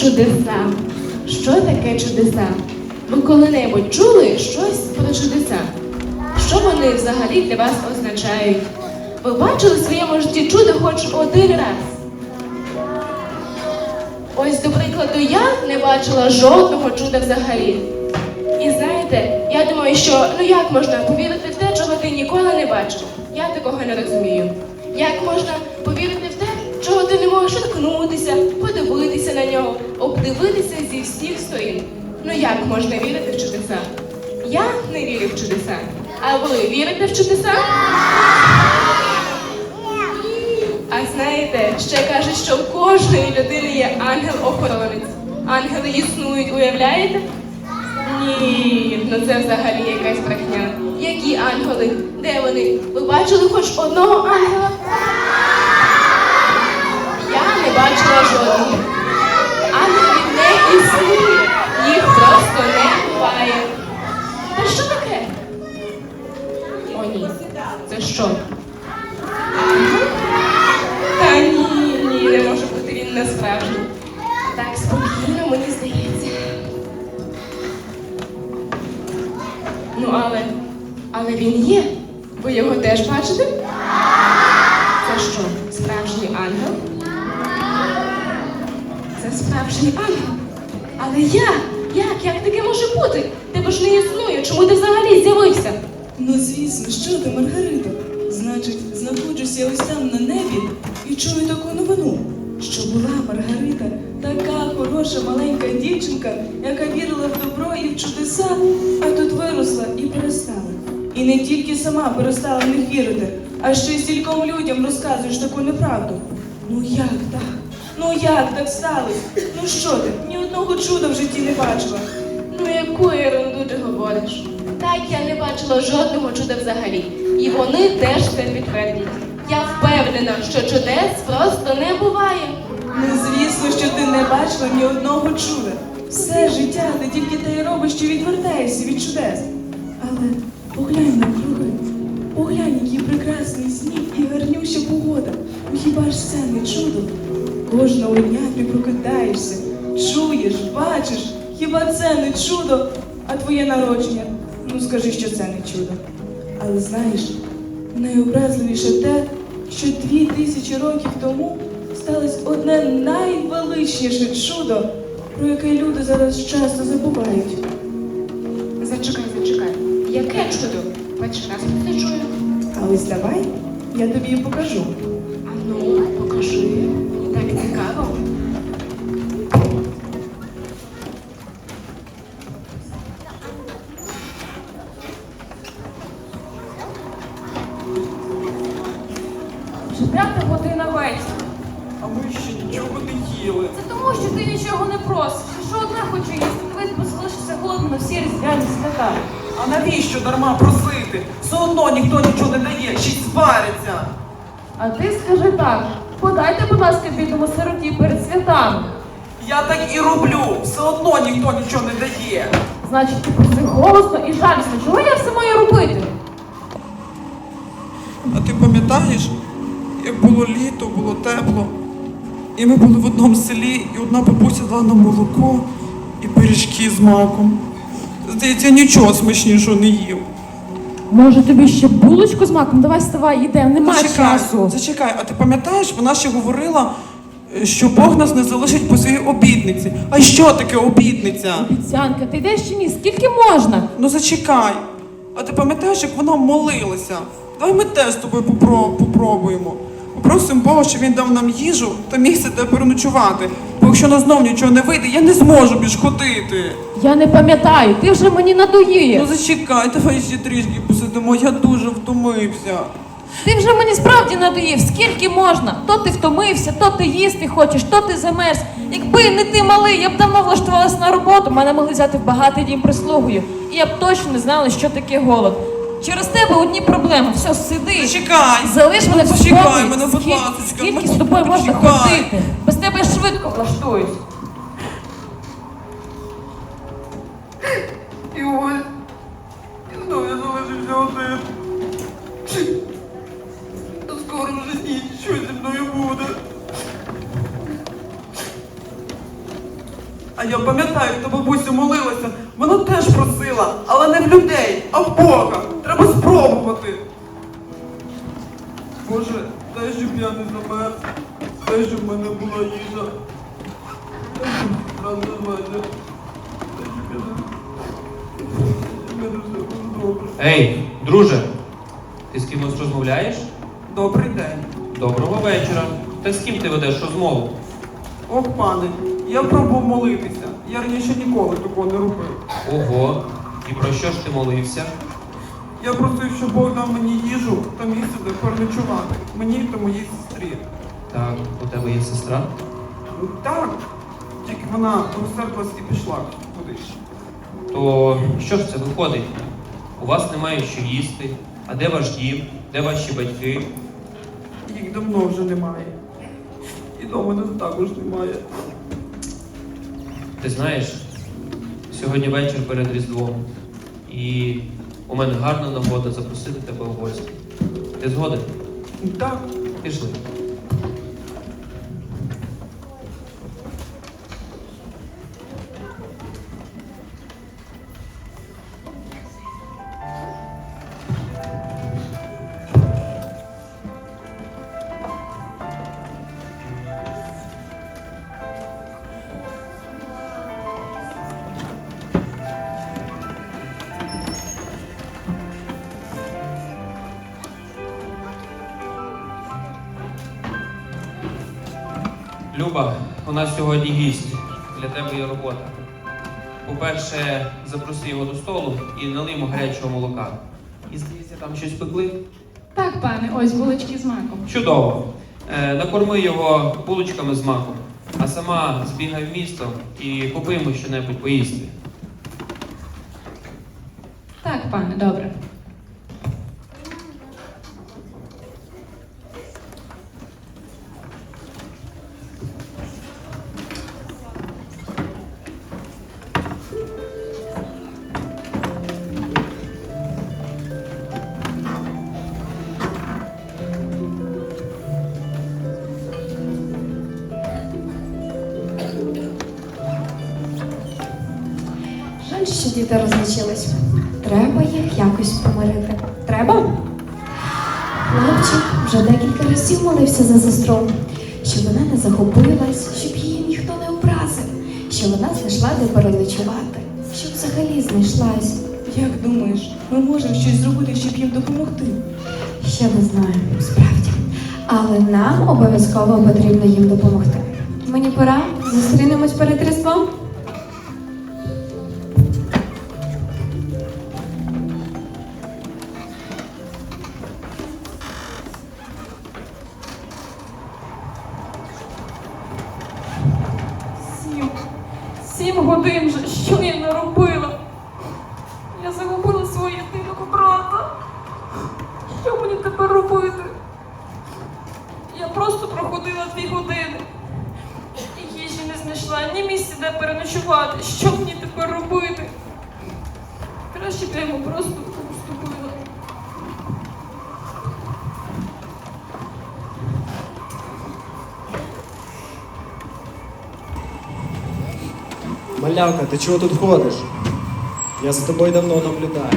Чудеса. Що таке чудеса? Ви коли-небудь чули щось про чудеса? Що вони взагалі для вас означають? Ви бачили в своєму житті чудо хоч один раз? Ось, до прикладу, я не бачила жодного чуда взагалі. І знаєте, я думаю, що ну як можна повірити в те, чого ти ніколи не бачив? Я такого не розумію. Як можна повірити в те, чого ти не можеш торкнутися, подивитися на нього, обдивитися зі всіх сторін? Ну як можна вірити в чудеса? Я не вірю в чудеса. А ви вірите в чудеса? А знаєте, ще кажуть, що в кожної людини є ангел-охоронець. Ангели існують, уявляєте? Ні, ну це взагалі якась брехня. Які ангели? Де вони? Ви бачили хоч одного ангела? Я не бачила жодного. Існує, їх просто не буває. Та що таке? О, ні. Це що? Та ні, ні, не може бути він не справжній. Так спокійно, мені здається. Ну, але. Але він є. Ви його теж бачите? Це що, справжній ангел? Це справжній ангел. Але як? Як? Як таке може бути? Тебе ж не існує. Чому ти взагалі з'явився? Ну, звісно, що ти, Маргарита? Значить, знаходжуся ось там на небі і чую таку новину, що була Маргарита така хороша маленька дівчинка, яка вірила в добро і в чудеса, а тут виросла і перестала. І не тільки сама перестала в них вірити, а ще й стільком людям розказуєш таку неправду. Ну як так? Ну як так сталося? Ну що ти? Ні одного чуда в житті не бачила. Ну, яку ерунду ти говориш? Так, я не бачила жодного чуда взагалі. І вони теж це підтвердять. Я впевнена, що чудес просто не буває. Ну, звісно, що ти не бачила ні одного чуда. Все життя ти тільки те й робиш, що відвертаєшся від чудес. Але поглянь на який сніг і гарнюща погода. Ну хіба ж це не чудо? Кожного дня ти прокидаєшся, чуєш, бачиш, хіба це не чудо? А твоє народження? Ну скажи, що це не чудо. Але знаєш, найобразливіше те, що дві тисячі років тому сталося одне найвеличніше чудо, про яке люди зараз часто забувають. Зачекай, зачекай. Яке чудо? Перший раз це чую. А ось давай я тобі покажу. А ну, покажи. Дарма просити? Все одно ніхто нічого не дає, ще й свариться. А ти скажи так: подайте, будь ласка, бідному сироті перед святами. Я так і роблю. Все одно ніхто нічого не дає. Значить, ти проси голосно і жалісно. Чого я все маю робити? А ти пам'ятаєш, як було літо, було тепло, і ми були в одному селі, і одна бабуся дала нам молоко і пиріжки з маком. Здається, я нічого смачнішого не їв. Може, тобі ще булочку з маком? Давай ставай, йде. немає Зачекай, часу. зачекай, а ти пам'ятаєш, вона ще говорила, е, що Бог нас не залишить по своїй обітниці. А що таке обітниця? Обіцянка, ти йдеш чи ні? Скільки можна? Ну зачекай. А ти пам'ятаєш, як вона молилася? Давай ми теж з тобою попро- попробуємо. Попросимо Бога, щоб він дав нам їжу та місце де переночувати. Бо якщо нас знов нічого не вийде, я не зможу більш ходити. Я не пам'ятаю, ти вже мені надоїв. Ну зачекай, давай ще трішки посидимо, я дуже втомився. Ти вже мені справді надоїв, скільки можна? То ти втомився, то ти їсти хочеш, то ти замерз. Якби не ти малий, я б давно влаштувалася на роботу, мене могли взяти в багатий дім прислугою. І я б точно не знала, що таке голод. Через тебе одні проблеми. Все, сиди. Зачекай! Залиш мене Ну, зачекай мене, будь ласочка, Скільки ну, з тобою можна ходити? Без тебе я швидко влаштуюсь. І ось, і знову я залишився один. Та Скоро вже ні, що зі мною буде. А я пам'ятаю, як та бабуся молилася. Вона теж просила, але не в людей, а в Бога. Треба спробувати. Боже, дай, щоб я не замерз. Дай, щоб в мене була їжа. Дай, щоб раз мене. Дай, щоб я не... добре. Ей, друже, ти з кимось розмовляєш? Добрий день. Доброго вечора. Та з ким ти ведеш розмову? Ох, пане, я пробував молитися. Я раніше ніколи такого не робив. Ого, і про що ж ти молився? Я просив, щоб Бог дав мені їжу та місце, де переночувати. Мені та моїй сестрі. Так, у тебе є сестра? Ну, Так, тільки вона розсердилась і пішла кудись. То що ж це виходить? У вас немає що їсти, а де ваш дім, де ваші батьки? Їх давно вже немає. І дома нас також немає. Ти знаєш, сьогодні вечір перед Різдвом, і у мене гарна нагода запросити тебе у гості. Ти згоден? Так, Пішли. Там. Так, пане, ось булочки з маком. Чудово. Е, накорми його булочками з маком, а сама збігай в місто і купи йому щось поїсти. Так, пане, добре. Щоб вона знайшла де переночувати, щоб взагалі знайшлась. Як думаєш, ми можемо щось зробити, щоб їм допомогти? Ще не знаю, справді. Але нам обов'язково потрібно їм допомогти. Мені пора, зустрінемось перед Різдвом. Малявка, ти чого тут ходиш? Я за тобою давно наблюдаю.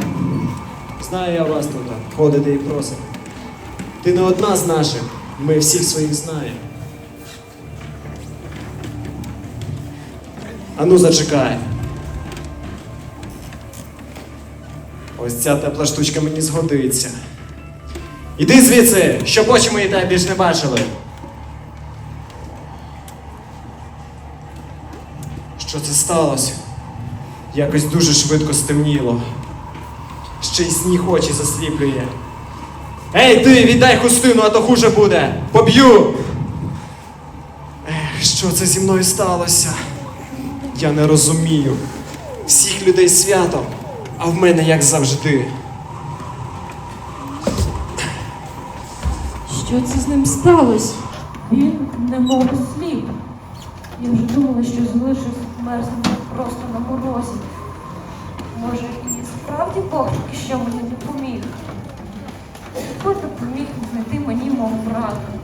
Знаю я вас тут, ходите і просите. Ти не одна з наших, ми всіх своїх знаємо. Ану зачекай. Ось ця тепла штучка мені згодиться. Іди звідси, щоб очі мої тебе більш не бачили. Що це сталося? Якось дуже швидко стемніло. Ще й сніг очі засліплює. Ей, ти, віддай хустину, а то хуже буде! Поб'ю! Ех, що це зі мною сталося? Я не розумію. Всіх людей свято, а в мене як завжди. Що це з ним сталося? Він не мов слів. Я вже думала, що залишився мерзнути просто на морозі. Може, і справді Бог тільки що мені допоміг. Хто допоміг знайти мені мого брата?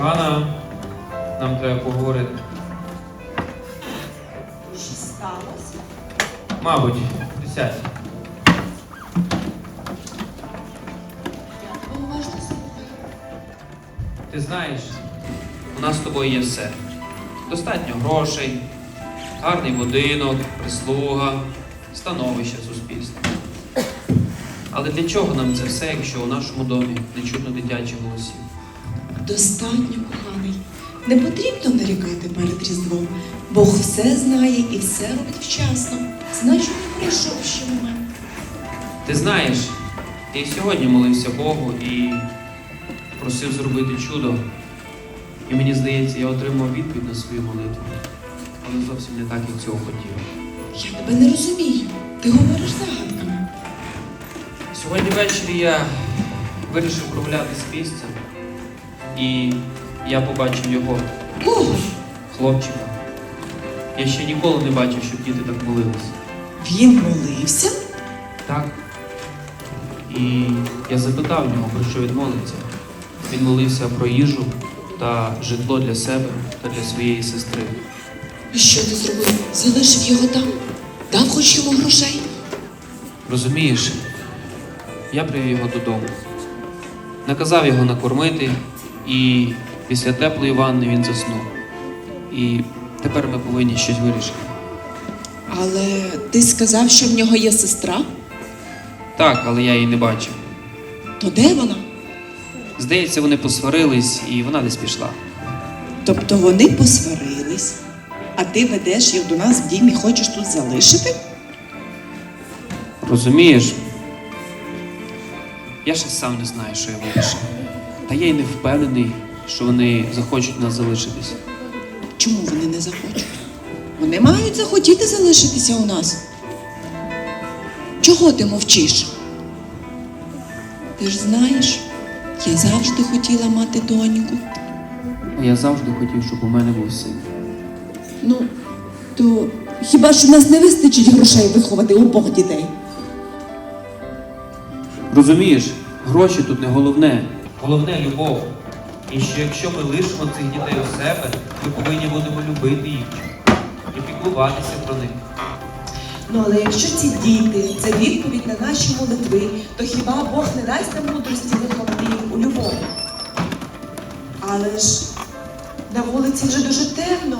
погана, нам треба поговорити. Що сталося? Мабуть, присядь. Ти знаєш, у нас з тобою є все. Достатньо грошей, гарний будинок, прислуга, становище суспільства. Але для чого нам це все, якщо у нашому домі не чутно дитячих голосів? Достатньо, коханий. Не потрібно нарікати перед Різдвом. Бог все знає і все робить вчасно. Значить, не прийшов ще момент. Ти знаєш, і сьогодні молився Богу і просив зробити чудо. І мені здається, я отримав відповідь на свою молитву. Але зовсім не так, як цього хотів. Я тебе не розумію. Ти говориш загадками. Сьогодні ввечері я вирішив прогуляти з місця, і я побачив його, хлопчика. Я ще ніколи не бачив, щоб діти так молилися. Він молився? Так. І я запитав нього, про що він молиться. Він молився про їжу та житло для себе та для своєї сестри. І Що ти зробив? Залишив його там? Дав хоч йому грошей? Розумієш, я привів його додому. Наказав його накормити, і після теплої ванни він заснув. І тепер ми повинні щось вирішити. Але ти сказав, що в нього є сестра? Так, але я її не бачив. То де вона? Здається, вони посварились, і вона десь пішла. Тобто вони посварились, а ти ведеш їх до нас в дім і хочеш тут залишити? Розумієш? Я ще сам не знаю, що я вирішив. Та я й не впевнений, що вони захочуть нас залишитись. Чому вони не захочуть? Вони мають захотіти залишитися у нас. Чого ти мовчиш? Ти ж знаєш, я завжди хотіла мати доньку. А Я завжди хотів, щоб у мене був син. Ну, то хіба ж у нас не вистачить грошей виховати обох дітей? Розумієш, гроші тут не головне. Головне любов. І що якщо ми лишимо цих дітей у себе, ми повинні будемо любити їх і піклуватися про них. Ну але якщо ці діти це відповідь на наші молитви, то хіба Бог не дасть нам мудрості виховати їх у любові? Але ж на вулиці вже дуже темно.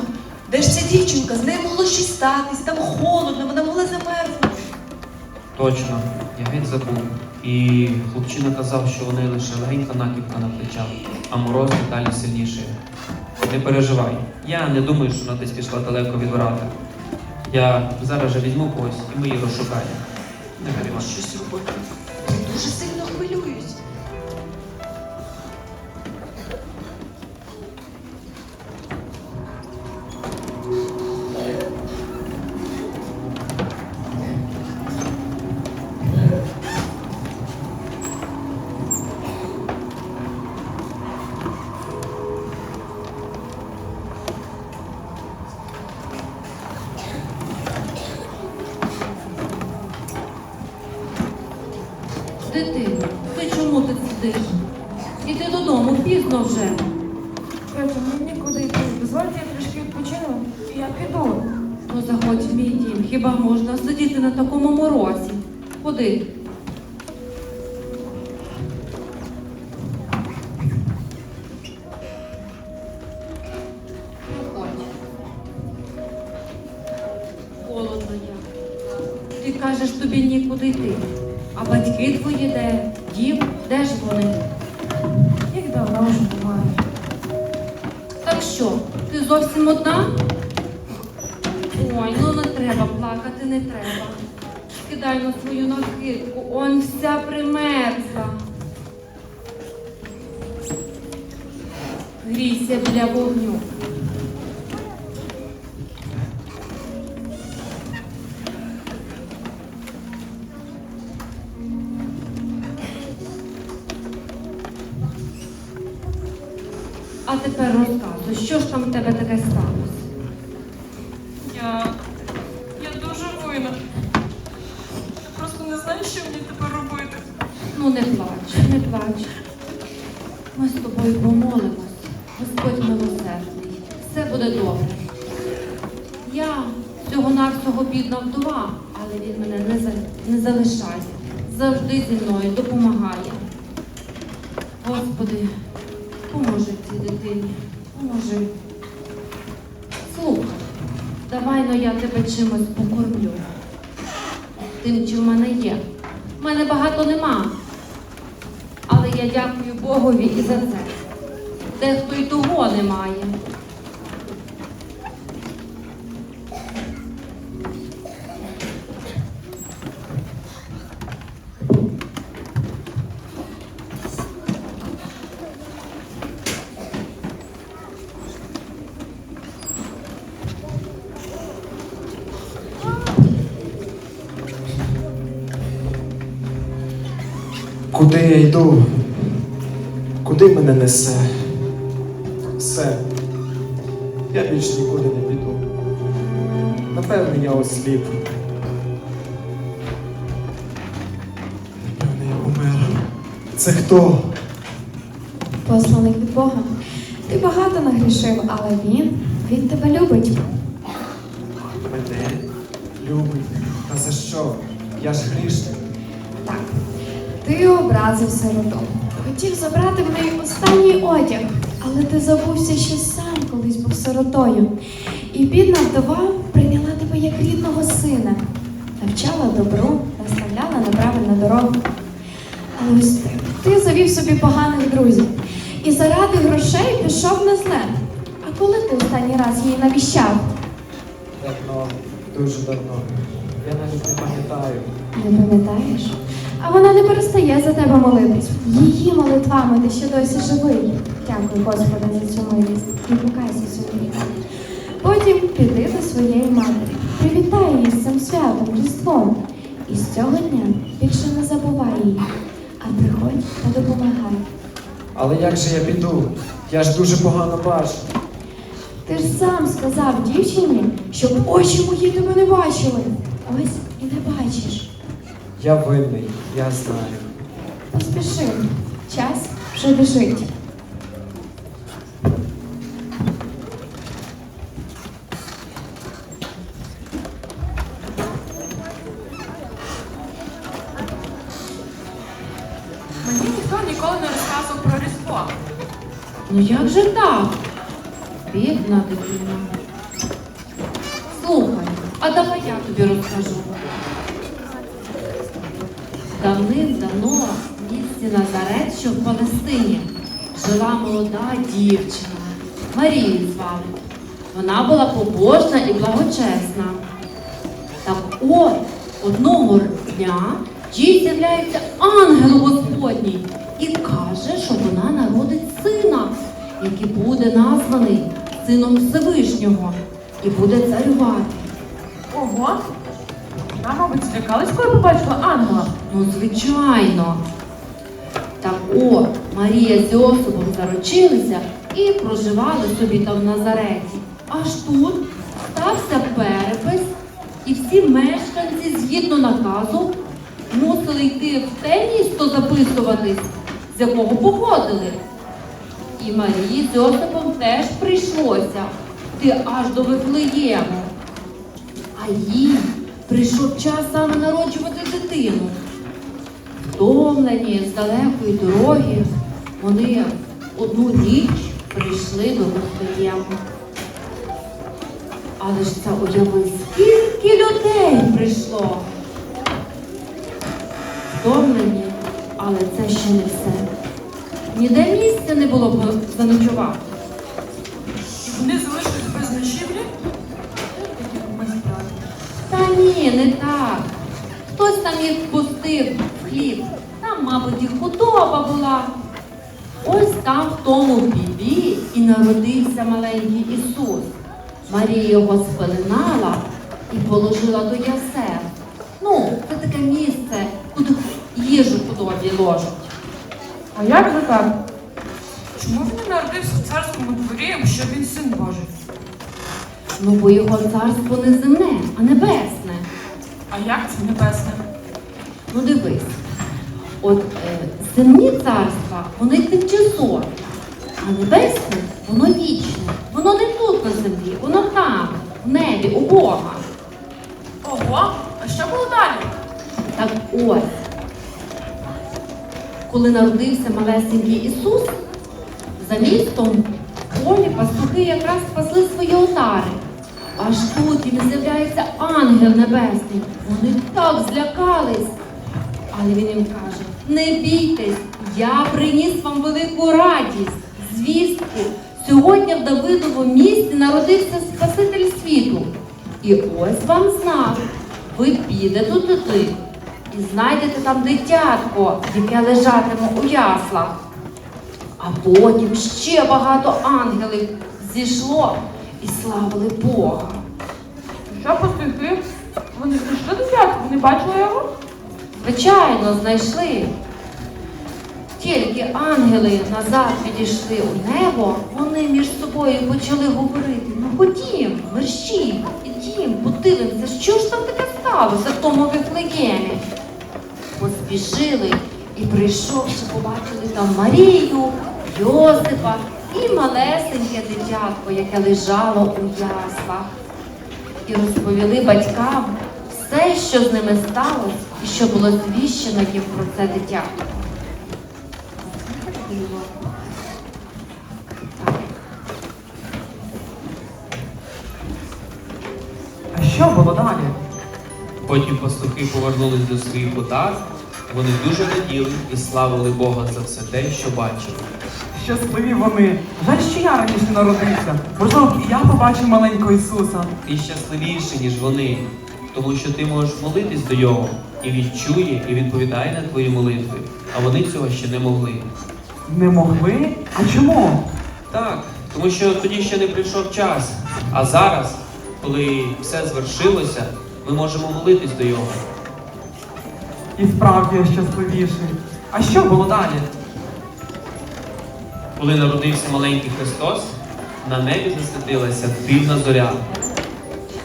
Де ж ця дівчинка? З нею могло щось статись, там холодно, вона могла замерзнути. Точно, я геть забув. І хлопчина казав, що вони лише легенька накіпка на плечах, а мороз далі сильніший. Не переживай. Я не думаю, що вона десь пішла далеко від врата. Я зараз же візьму когось і ми її розшукаємо. Не переймай. Щось робити. Вже. Ой, ну не треба плакати, не треба. Кидай на свою накидку, он вся примерзла. Грійся біля вогню. А тепер розказуй, що ж там в тебе таке сталося? Господи, поможи цій дитині, поможи. Слух, давай но я тебе чимось покормлю. Тим, що в мене є. В мене багато нема. Але я дякую Богові і за це. Дехто й того не має. Куди мене несе? Все. Я більш нікуди не піду. Напевне, я осліп. Напевне, я помер. Це хто? Посланик від Бога. Ти багато нагрішив, але він, він тебе любить. Мене любить. Та за що? Я ж грішник. Ти образив сироту. Хотів забрати в неї останній одяг, але ти забувся, що сам колись був сиротою. І бідна вдова прийняла тебе як рідного сина, навчала добру, наставляла на правильну дорогу. Але ось ти, ти завів собі поганих друзів і заради грошей пішов на зле. А коли ти останній раз її навіщав? Давно, дуже давно. Я навіть не пам'ятаю. Не пам'ятаєш? А вона не перестає за тебе молитись. Її молитвами ти ще досі живий. Дякую, Господи, за цю милість і покайся собі. Потім піди до своєї матері, привітай її з цим святом, Різдвом. І з цього дня більше не забувай її, а приходь та допомагай. Але як же я піду? Я ж дуже погано бачу. Ти ж сам сказав дівчині, щоб очі мої тебе не бачили. Ось. Я винний, я знаю. Поспіши, час вже біжить. Мені ніхто ніколи не розказував про Різдво. Ну як же так? Бідна дитина. Слухай, а давай я тобі розкажу. Давним-давно в місті Назарет, що в Палестині, жила молода дівчина. Марію звали. Вона була побожна і благочесна. Так от, одного дня їй з'являється ангел Господній і каже, що вона народить сина, який буде названий сином Всевишнього і буде царювати. Ого! Вона, мабуть, злякалась, коли побачила ангела. Ну, звичайно. Так от, Марія з Йосипом заручилися і проживали собі там в Назареті. Аж тут стався перепис, і всі мешканці, згідно наказу, мусили йти в те місто записуватись, з якого походили. І Марії з Йосипом теж прийшлося йти аж до Вифлеєму. А їй прийшов час саме народжувати дитину. Втомлені з далекої дороги, вони одну ніч прийшли до Вифлеєму. Але ж це уяви, скільки людей прийшло. Втомлені, але це ще не все. Ніде місця не було б заночувати. Вони залишились без ночівлі? Та ні, не так. Хтось там їх пустив хліб. Там, мабуть, і худоба була. Ось там в тому бібі і народився маленький Ісус. Марія його спеленала і положила до ясел. Ну, це таке місце, куди їжу худобі ложать. А як ви так? Чому він не народився в царському дворі, якщо він син Божий? Ну, бо його царство не земне, а небесне. А як це небесне? Ну дивись, от е, земні царства, вони тимчасові, а небесне, воно вічне. Воно не тут на землі, воно там, в небі, у Бога. Ого, а що було далі? Так ось, коли народився малесенький Ісус, за містом в полі пастухи якраз спасли свої отари. Аж тут їм з'являється ангел небесний. Вони так злякались. Але він їм каже: не бійтесь, я приніс вам велику радість, звістку. Сьогодні в Давидовому місті народився Спаситель світу. І ось вам знак. Ви підете туди і знайдете там дитятко, яке лежатиме у яслах. А потім ще багато ангелів зійшло і славили Бога. Що пастухи? Вони знайшли дитятку, вони бачили його? Звичайно, знайшли. Тільки ангели назад відійшли у небо, вони між собою почали говорити: ну ходім, мерщій, ідім, подивимося, що ж там таке сталося в тому вифлеємі. Поспішили і прийшовши, побачили там Марію, Йосипа і малесеньке дитятко, яке лежало у яслах. І розповіли батькам все, що з ними сталося, і що було звіщено їм про це дитятко. А що було далі? Потім пастухи повернулись до своїх отар. Вони дуже раділи і славили Бога за все те, що бачили. Щасливі вони. Жаль, що я раніше народився. Можливо, б і я побачив маленького Ісуса. Ти щасливіший, ніж вони, тому що ти можеш молитись до Його, і Він чує і відповідає на твої молитви, а вони цього ще не могли. Не могли? А чому? Так, тому що тоді ще не прийшов час. А зараз, коли все звершилося, ми можемо молитись до Його. І справді я щасливіший. А що було далі? Коли народився маленький Христос, на небі засвітилася дивна зоря.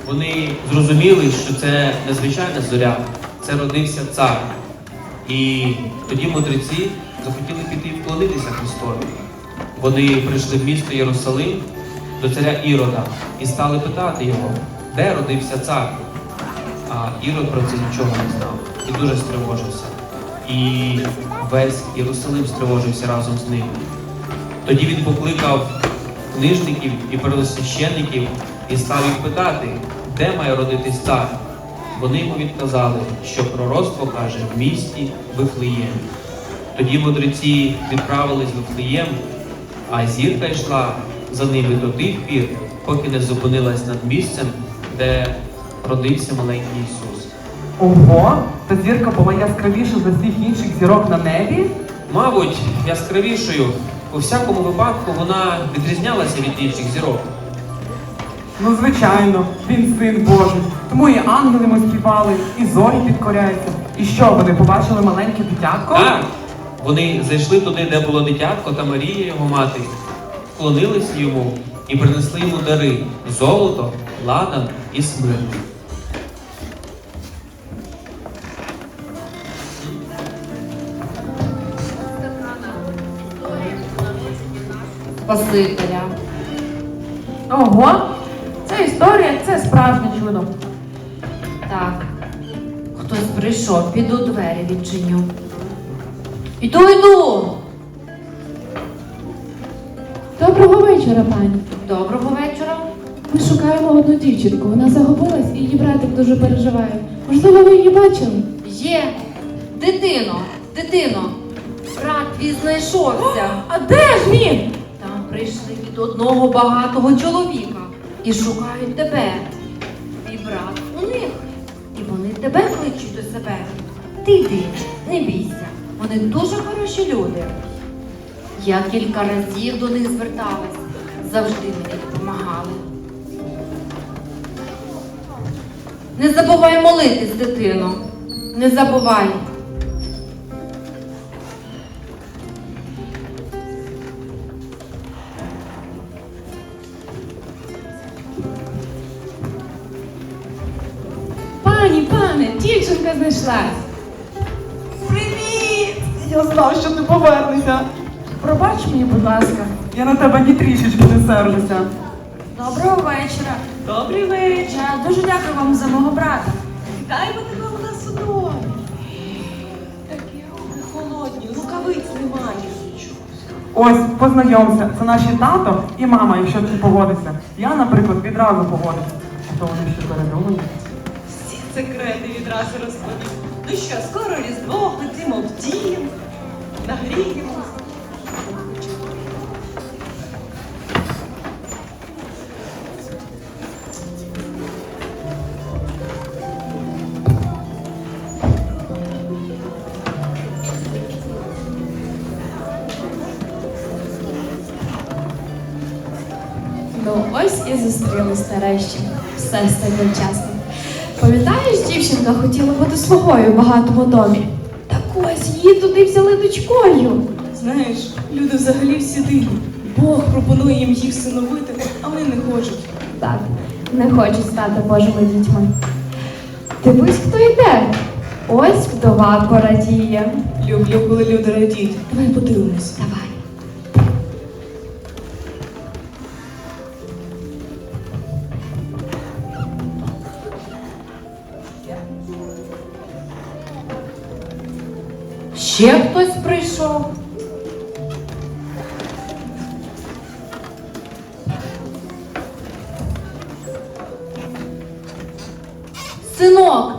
Вони зрозуміли, що це незвичайна зоря, це родився цар. І тоді мудреці захотіли піти і вклонитися Христові. Вони прийшли в місто Єрусалим до царя Ірода і стали питати його, де родився цар. А Ірод про це нічого не знав і дуже стривожився. І весь Єрусалим стривожився разом з ним. Тоді він покликав книжників і первосвященників і став їх питати, де має родитись цар. Вони йому відказали, що пророцтво каже в місті Вифлеєм. Тоді мудреці відправились в Вифлеєм, а зірка йшла за ними до тих пір, поки не зупинилась над місцем, де родився маленький Ісус. Ого, та зірка була яскравіша за всіх інших зірок на небі? Мабуть, яскравішою у всякому випадку вона відрізнялася від інших зірок. Ну, звичайно, він син Божий. Тому і ангели ми співали, і зорі підкоряються. І що, вони побачили маленьке дитятко? Так, вони зайшли туди, де було дитятко та Марія, його мати, вклонилися йому і принесли йому дари золото, ладан і смирну. Спасителя. Ого, ця історія це справжнє чудо. Так, хтось прийшов, піду двері відчиню. Іду, йду. Доброго вечора, пані. Доброго вечора. Ми шукаємо одну дівчинку. Вона загубилась і її братик дуже переживає. Можливо, ви її бачили? Є. Дитино, дитино. Брат твій знайшовся. А де ж він? Там прийшли від одного багатого чоловіка і шукають тебе. Твій брат у них. І вони тебе кличуть до себе. Ти йди, не бійся. Вони дуже хороші люди. Я кілька разів до них зверталась, завжди мені допомагали. Не забувай молитись, дитино. Не забувай. Дівчинка знайшлась. Привіт! Я знав, що ти повернешся. Пробач мені, будь ласка. Я на тебе ні трішечки не сержуся. Доброго вечора. Добрий вечір. Я дуже дякую вам за мого брата. Вітаємо тебе у нас у домі. Такі руки холодні, рукавиць немає. Ось, познайомся, це наші тато і мама, якщо ти погодишся. Я, наприклад, відразу погодився. А то вони ще передумають. Секрети відразу розповів. Ну що, скоро Різдво, ходімо в дім, нагріємось. Ну, ось і зустрілись нарешті. Все стає вчасно. Пам'ятаєш, дівчинка хотіла бути слугою в багатому домі? Так ось її туди взяли дочкою. Знаєш, люди взагалі всі дивні. Бог пропонує їм їх синовити, а вони не хочуть. Так, не хочуть стати Божими дітьми. Дивись, хто йде. Ось вдова порадіє. Люблю, коли люди радіють. Давай подивимось. Давай. Ще хтось прийшов. Синок,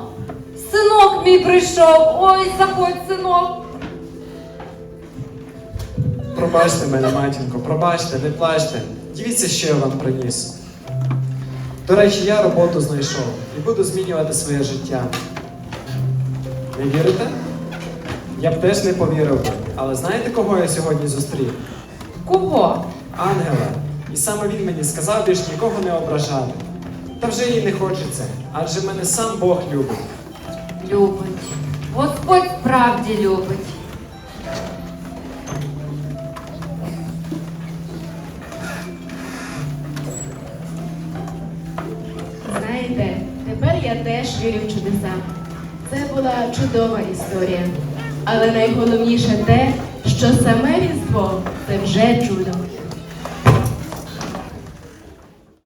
синок мій прийшов. Ой, заходь, синок. Пробачте мене, матінко, пробачте, не плачте. Дивіться, що я вам приніс. До речі, я роботу знайшов і буду змінювати своє життя. Не вірите? Я б теж не повірив, але знаєте, кого я сьогодні зустрів? Кого? Ангела. І саме він мені сказав більш нікого не ображати. Та вже їй не хочеться, адже мене сам Бог любить. Любить. Господь справді любить. Знаєте, тепер я теж вірю в чудеса. Це була чудова історія. Але найголовніше те, що саме Різдво це вже чудо.